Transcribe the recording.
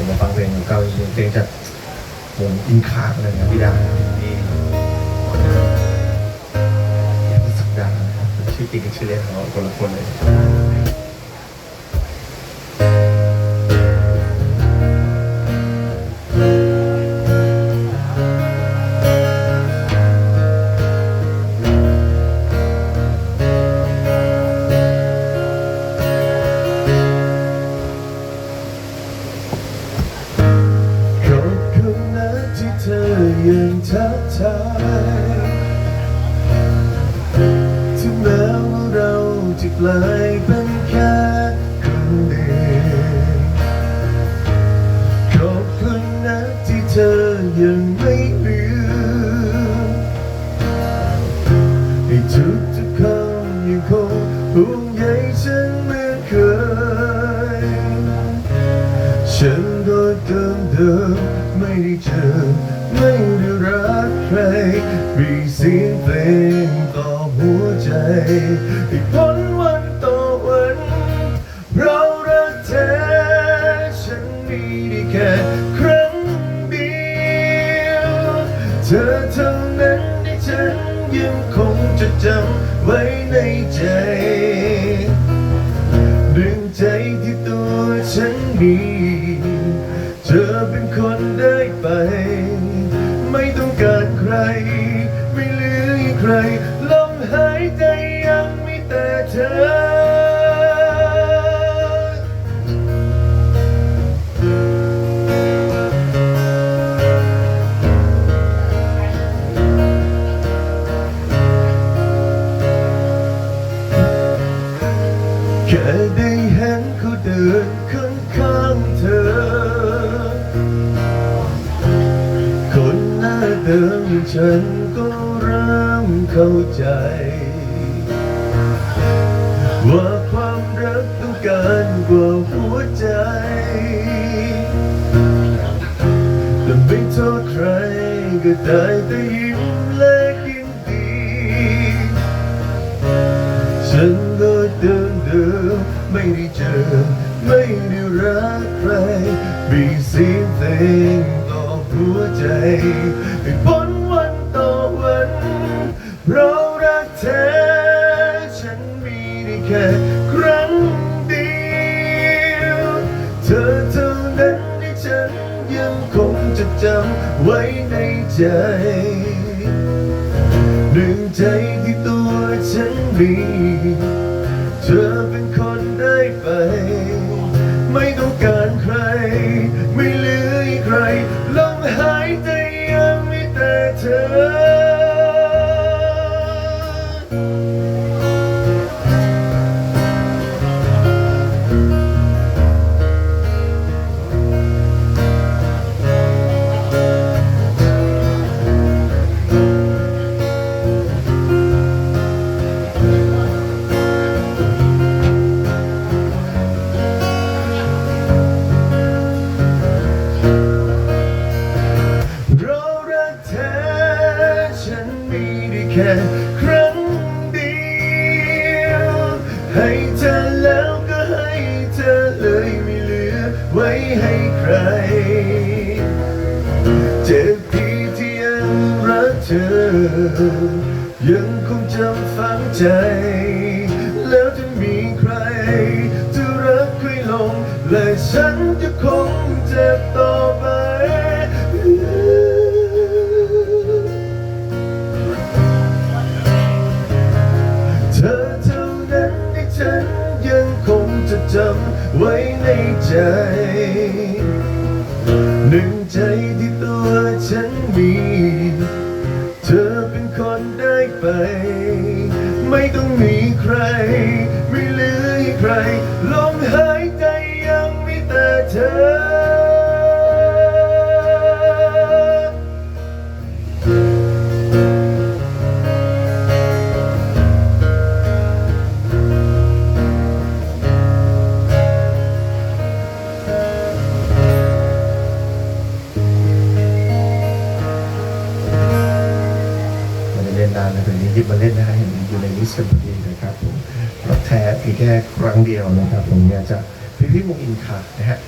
ผมมาฟังเพลงของเก่าอีกหนึ่งเพลงจากวงอินคาร์เลยนะพี่ดาที่สักดานะครับชื่อจริงกับชื่อเล่นของเราคนละคนเลย กลายเป็นแค่คนเดียวขอบคุณนะที่เธอยังไม่ลืมให้ทุกทุกคำยังคงห่วงใยฉันเหมือนเคย ฉันก็เดิมเดิมไม่ได้เจอไม่ได้รักใครมีเสียงเพลงต่อหัวใจให้พ้น ใจ ดึงใจที่ตัวฉันมีเธอเป็นคนได้ไป ไม่ต้องการใคร แค่ได้เห็นเขาเดินข้างข้างๆเธอ คนหน้าเดิมฉันก็เริ่มเข้าใจ ว่าความรักต้องการกว่าหัวใจแต่ไม่โทษใครก็ได้แต่ สียงเพลงต่อหัวใจให้พ้นวันต่อวันเรารักแท้ฉันมีได้แค่ครั้งเดียว เธอเท่านั้นที่ฉันยังคงจะจำไว้ในใจหนึ่งใจที่ตัวฉันมี เธอเป็นคนได้ไป แค่ครั้งเดียว ให้เธอแล้วก็ให้เธอเลยไม่เหลือไว้ให้ใคร เจ็บที่ที่ยังรักเธอ ยังคงจำฝังใจ แล้วจะมีใคร จะรักใครลงและฉันจะคง ไว้ในใจหนึ่งใจที่ตัวฉันมี เธอเป็นคนได้ไป ไม่ต้องมีใคร ไม่เหลือใครลมหายใจยังมีแต่เธอ ยึดมาเล่นะฮะอยู่ในลิสต์กันพอดีนะครับผมรับแท้มีแค่ครั้งเดียวนะครับผมอยากจะพี่พี่มุงอินค่ะนะฮะ